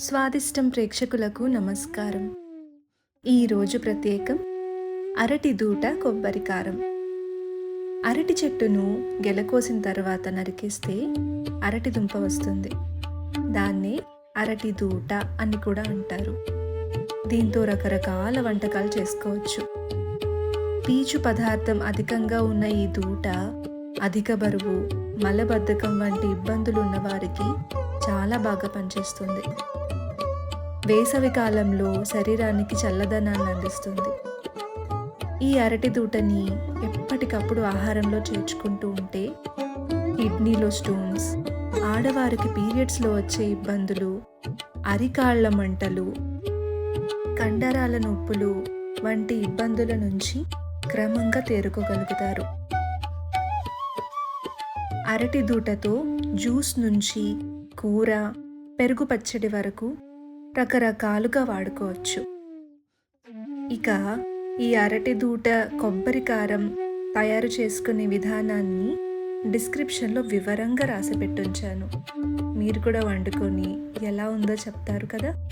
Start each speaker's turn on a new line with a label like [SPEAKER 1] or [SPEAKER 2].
[SPEAKER 1] స్వాదిష్టం ప్రేక్షకులకు నమస్కారం. ఈరోజు ప్రత్యేకం అరటి దూట కొబ్బరి కారం. అరటి చెట్టును గెలకోసిన తర్వాత నరికేస్తే అరటి దుంప వస్తుంది. దాన్నే అరటి దూట అని కూడా అంటారు. దీంతో రకరకాల వంటకాలు చేసుకోవచ్చు. పీచు పదార్థం అధికంగా ఉన్న ఈ దూట అధిక బరువు మలబద్ధకం వంటి ఇబ్బందులు ఉన్న వారికి చాలా బాగా పనిచేస్తుంది. వేసవి కాలంలో శరీరానికి చల్లదనాన్ని అందిస్తుంది. ఈ అరటి దూటని ఎప్పటికప్పుడు ఆహారంలో చేర్చుకుంటూ ఉంటే కిడ్నీలో స్టోన్స్ ఆడవారికి పీరియడ్స్లో వచ్చే ఇబ్బందులు అరికాళ్ళ మంటలు కండరాల నొప్పులు వంటి ఇబ్బందుల నుంచి క్రమంగా తేరుకోగలుగుతారు. అరటి దూటతో జ్యూస్ నుంచి కూర పెరుగు పచ్చడి వరకు రకరకాలుగా వాడుకోవచ్చు. ఇక ఈ అరటి దూట కొబ్బరి కారం తయారు చేసుకునే విధానాన్ని డిస్క్రిప్షన్లో వివరంగా రాసి పెట్టుంచాను. మీరు కూడా వండుకొని ఎలా ఉందో చెప్తారు కదా?